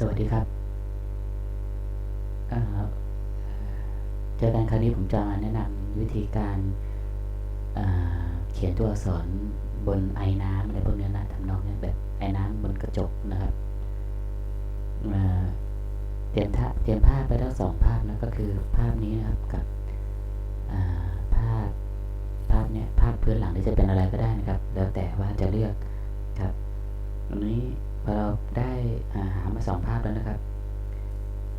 สวัสดีครับเจอกันครั้งนี้ผมจะมาแนะนำวิธีการเอ่อเขียนตัวอักษรบนไอ้น้ำอะไรพวกนี้นะทำนองเนี้ยแบบไอ้น้ำบนกระจกนะครับเเตรียมท่าเตรียมภาพไปแล้วสองภาพนะก็คือภาพนี้นะครับกับภาพภาพเนี้ยภาพพื้นหลังที่จะเป็นอะไรก็ได้นะครับ แล้วแต่ว่าจะเลือกครับตรงนี้ อเราได้าหามาสองภาพแล้วนะครับ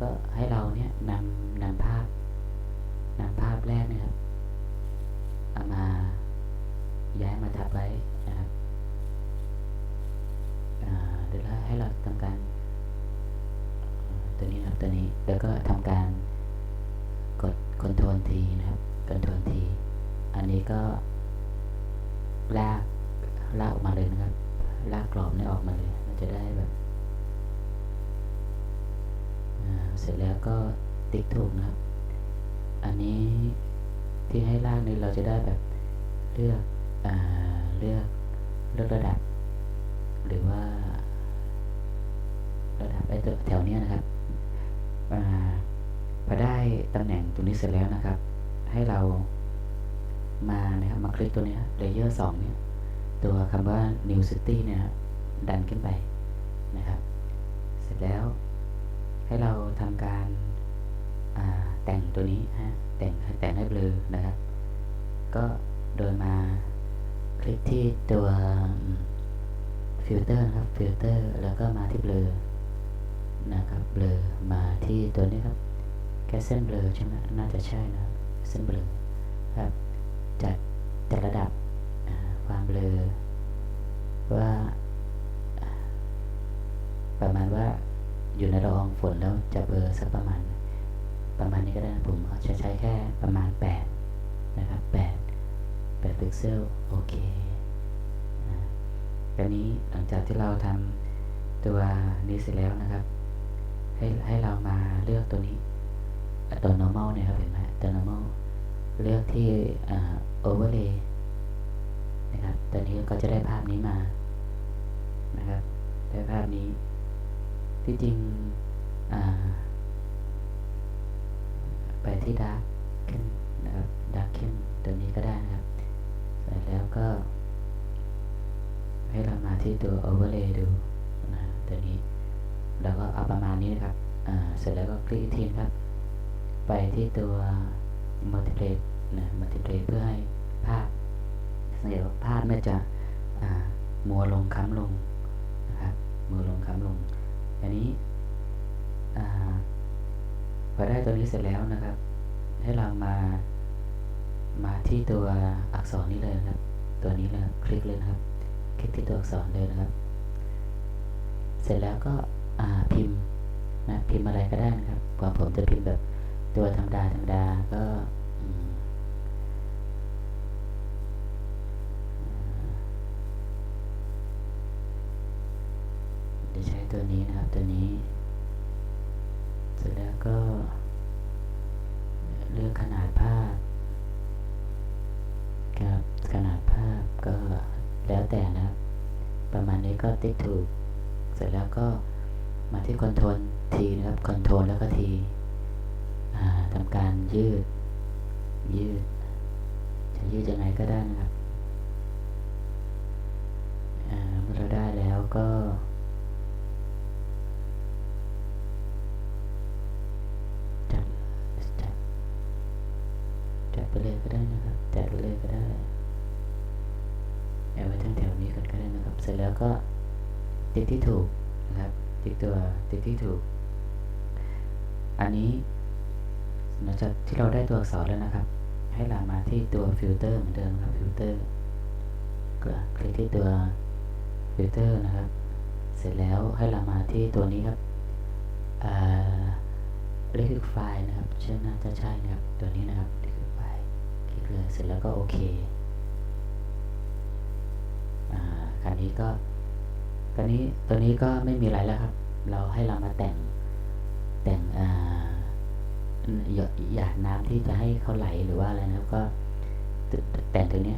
ก็ให้เราเนี่ยนำนำภาพนำภาพแรกนะครับ ร็จแล้วก็ติ๊กถูกนะครับ อันนี้ที่ให้ล่างนี้เราจะได้แบบเลือกอ่าเลือกเลือกระดับ หรือว่า ระดับไอ้ตัวแถวเนี้ยนะครับอาพอได้ตำแหน่งตรงนี้เสร็จแล้วนะครับ ให้เรามานะครับมาคลิกตัวนี้เลเยอร์สองเนี่ยตัวคำว่า new city เนี่ยครับดันขึ้นไปนะครับ เสร็จแล้ว ให้เราทำการาแต่งตัวนี้ฮะแต่งแต่งให้เบลอนะครับ ก็โดยมาคลิกที่ตัวฟิลเตอร์นะครับฟิลเตอร์แล้วก็มาที่เบลอนะครับเบลอมาที่ตัวนี้ครับแค่เส้นเบลอใช่ไหมน่าจะใช่นะครับเส้นเบลอครับจัดจัดระดับความเบลอว่าประมาณว่า อยู่ในละอองฝนแล้วจะเบลอสักประมาณ ประมาณนี้ก็ได้นะผมจะใช้แค่ประมาณ 8 นะครับ8 8พิกเซลโอเคอันนี้หลังจากที่เราทำตัวนี้เสร็จแล้วนะครับ ให้ให้เรามาเลือกตัวนี้ตัว normal เนี่ยครับเห็นไหมตัว normal เลือกที่อ่า overlay นะครับตอนนี้ก็จะได้ภาพนี้มา นะครับ ได้ภาพนี้ ที่จริงไปที่ดาร์กเข้มนะครับดาร์กเข้มตัวนี้ก็ได้นะครับเสร็จแล้วก็ ให้เรามาที่ตัว overlay ดูนะตัวนี้เราก็เอาประมาณนี้นะครับเสร็จแล้วก็คลิกทีนครับ ไปที่ตัว multiply นะ multiply เพื่อให้ภาพสังเกตว่าภาพเนี่จะมัวลงค้ำลง นี้พอได้ตัวนี้เสร็จแล้วนะครับ ให้เรามามาที่ตัวอักษรนี้เลยนะครับ ตัวนี้เลยครับคลิกเลยนะครับ คลิกที่ตัวอักษรเลยนะครับ เสร็จแล้วก็พิมพ์นะพิมพ์อะไรก็ได้นะครับกว่าผมจะพิมพ์แบบตัวธรรมดาธรรมดาก็ ตัวนี้นะครับตัวนี้ เสร็จแล้วก็เลือกขนาดภาพครับขนาดภาพก็แล้วแต่นะครับ ประมาณนี้ก็ติ๊กถูก เสร็จแล้วก็มาที่คอนโทรลทีนะครับคอนโทรลแล้วก็ทีทำการยืด ยืด จะยืดยังไงก็ได้นะครับเมื่อเราได้แล้วก็ เสร็จแล้วก็ติ๊กที่ถูกนะครับติ๊กตัวติ๊กที่ถูก อันนี้หลังจากที่เราได้ตัวอักษรแล้วนะครับ ให้เรามาที่ตัวฟิลเตอร์เหมือนเดิมครับฟิลเตอร์ก็คลิกที่ตัวฟิลเตอร์นะครับ เสร็จแล้วให้เรามาที่ตัวนี้ครับอ่าเลขไฟล์นะครับเชื่อน่าจะใช่นะครับ ตัวนี้นะครับเลขไฟล์คลิกเลยเสร็จแล้วก็โอเคอ่า คราวนี้ก็คราวนี้ตัวนี้ก็ไม่มีอะไรแล้วครับ เราให้เรามาแต่งแต่งหยดหยาดน้ำที่จะให้เขาไหลหรือว่าอะไรนะครับ ก็แต่งตัวนี้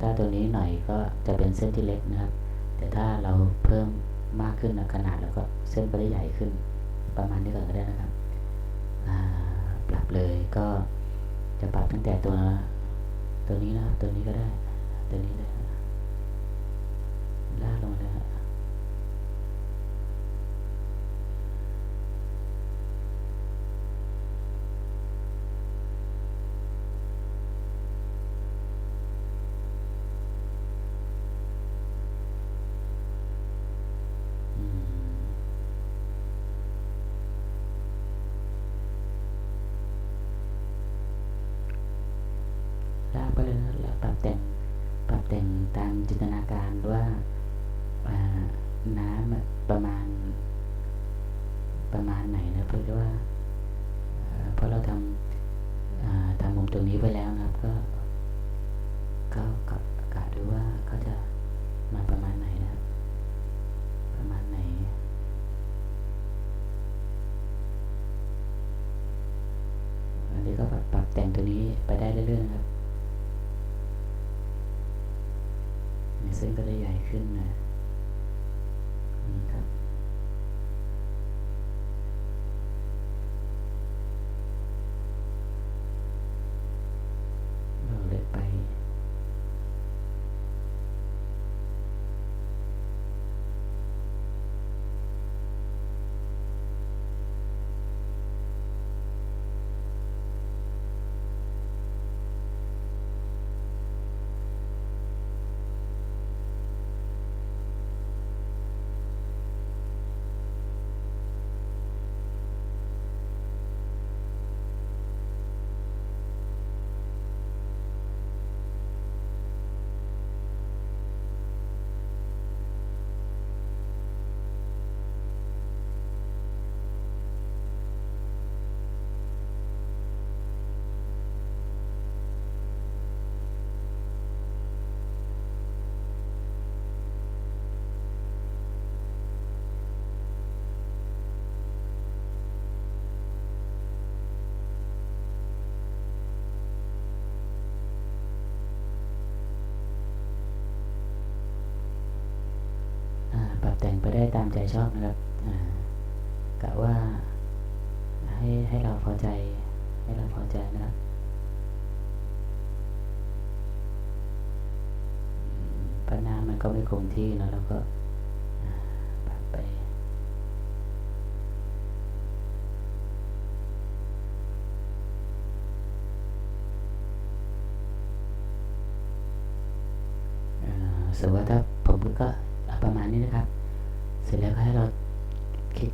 ถ้าตัวนี้หน่อยก็จะเป็นเส้นที่เล็กนะครับ แต่ถ้าเราเพิ่มมากขึ้นนะขนาดแล้วก็เส้นก็ได้ใหญ่ขึ้น ประมาณนี้ก่อนก็ได้นะครับปรับเลยก็จะปรับตั้งแต่ตัวตัวนี้นะครับตัวนี้ก็ได้ตัวนี้เลย นะล น้ำประมาณ ประมาณไหนนะเพื่อว่าเพราะเราทำาทำมุมตรงนี้ไว้แล้วนะครับ ก็ก็ก็กะดูว่าเขาจะมาประมาณไหนนะประมาณไหนอันนี้ก็ปรับแต่งตัวนี้ไปได้เรื่อยๆครับเนี่ยเส้นก็ได้ใหญ่ขึ้นนะ แต่งไปได้ตามใจชอบนะครับกะว่าให้ให้เราพอใจ ให้เราพอใจนะครับปัญหามันก็ไม่คงที่นะแล้วก็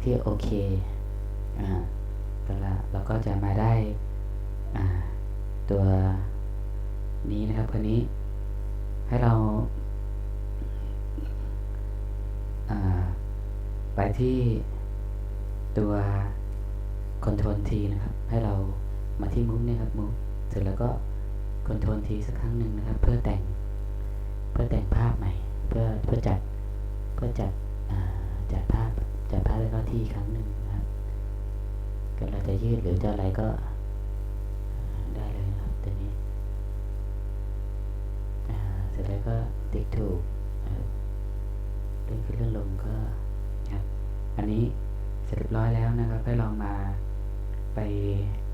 ที่โอเคอ่าแล้วเราก็จะมาได้อ่าตัวนี้นะครับคันนี้ให้เราอ่าไปที่ตัว Ctrl T นะครับ ให้เรามาที่มุมเนี่ยครับมุมเสร็จแล้วก็ Ctrl T สักครั้งหนึ่งนะครับ เพื่อแต่ง เพื่อแต่งภาพใหม่ เพื่อเพื่อจัดเพื่อจัด พจัดภาพให้เข้าที่ครั้งหนึ่งนะครับก็เราจะยืดหรือจะอะไรก็ได้เลยนะครับตัวนี้เสร็จแล้วก็ติ๊กถูกนะครับเลื่อนขึ้นเลื่อนลงก็นะครับอันนี้เสร็จเรียบร้อยแล้วนะครับให้ลองมาไป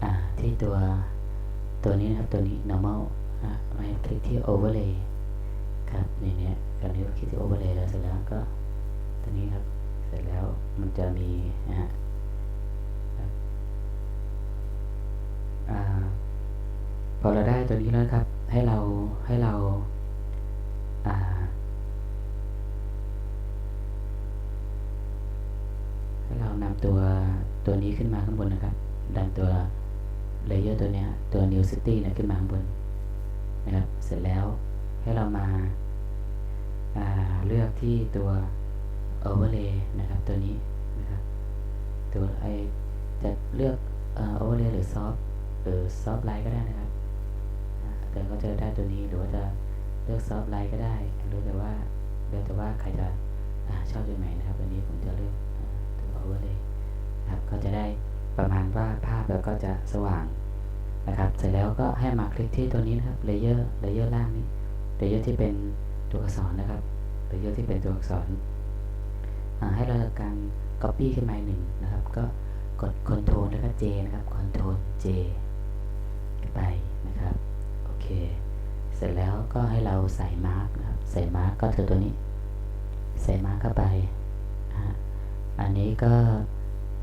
อ่าที่ตัวตัวนี้นะครับตัวนี้ normal มาคลิกที่ overlay ครับในนี้ยตอนนี้คลิกที่ overlay แล้วเสร็จแล้วก็ตัวนี้ครับ ร็จแล้วมันจะมีนะฮะพอเราได้ตัวนี้แล้วครับ ให้เราให้เราาให้เรานำตัวตัวนี้ขึ้นมาข้างบนนะครับดันตัวเลเยอร์ตัวเนี้ยตัว new city เนี่ยขึ้นมาข้างบนนะครับ เสร็จแล้วให้เรามาาเลือกที่ตัว overlay นะครับ ตัวนี้นะครับตัวไอจะเลือกเอ่อ overlay หรือ soft หรือ soft light ก็ได้นะครับแต่ก็จะได้ตัวนี้หรือว่าจะเลือก soft light ก็ได้รือแต่ว่าเลือกแต่ว่าใครจะอาชอบตัวไหนนะครับตัวนี้ผมจะเลือกตัว overlay นะครับก็จะได้ประมาณว่าภาพแล้วก็จะสว่างนะครับ เสร็จแล้วก็ให้มาคลิกที่ตัวนี้นะครับ layer layer ล่างนี้ layer ที่เป็นตัวอักษรนะครับ layer ที่เป็นตัวอักษร ให้เราทำการ copy ขึ้นมาหนึ่งนะครับ ก็กด Ctrl แล้วก็ J นะครับ Ctrl J ไปนะครับ โอเค เสร็จแล้วก็ให้เราใส่มาร์กนะครับ ใส่มาร์กก็คือตัวนี้ ใส่มาร์กเข้าไป อันนี้ก็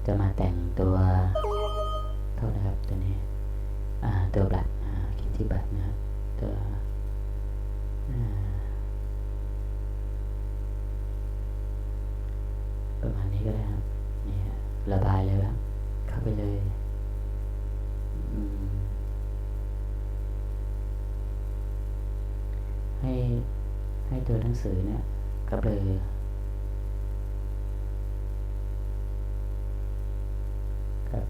จะมาแต่งตัวโทษนะครับตัวนี้ตัวบัตรคลิกที่บัตรนะครับตัวอ่า ประมาณนี้ก็ได้ครับนี่ฮะระบายเลยครับเข้าไปเลยให้ให้ตัวหนังสือเนี่ยก็เบลอครับ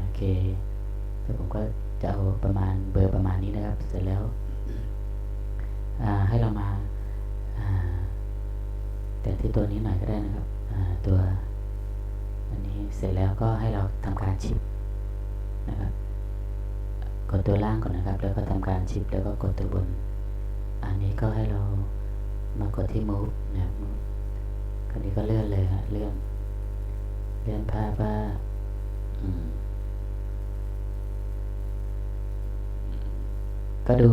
โอเคแล้วผมก็จะเอาประมาณเบอร์ประมาณนี้นะครับ เสร็จแล้วให้เรามาา แต่ที่ตัวนี้หน่อยก็ได้นะครับตัวอันนี้เสร็จแล้วก็ให้เราทำการชิปนะครับ กดตัวล่างก่อนนะครับ แล้วก็ทำการชิปแล้วก็กดตัวบน อันนี้ก็ให้เรามากดที่ move นะครับคราวนี้ก็เลื่อนเลยฮะเลื่อนเลื่อนภาพว่าอืมก็ดู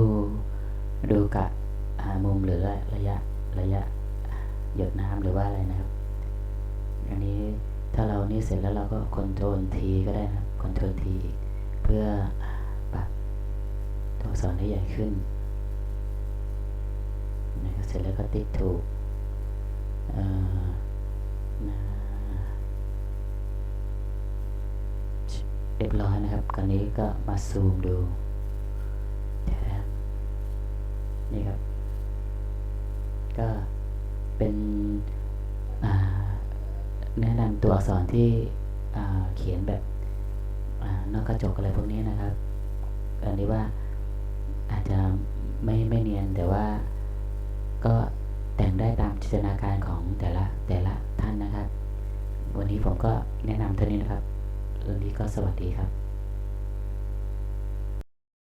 ดูกะมุมหรือระยะระยะ หยดน้ำหรือว่าอะไรนะครับ อันนี้ถ้าเรานี่เสร็จแล้วเราก็คอนโทรลทีก็ได้นะคอนโทรลทีเพื่อปรับตัวอักษรให้ใหญ่ขึ้นนะครับเสร็จแล้วก็ติ๊กถูกเอ่อเรียบร้อยนะครับคราวนี้ก็มาซูมดูนี่ครับ ก็ เป็นแนะนำตัวอักษรที่เขียนแบบอนอกกระจกอะไรพวกนี้นะครับ อันนี้ว่าอาจจะไม่ไม่เนียนแต่ว่าก็แต่งได้ตามจินตนาการของแต่ละแต่ละท่านนะครับ วันนี้ผมก็แนะนำเท่านี้นะครับเรื่องนี้ก็สวัสดีครับ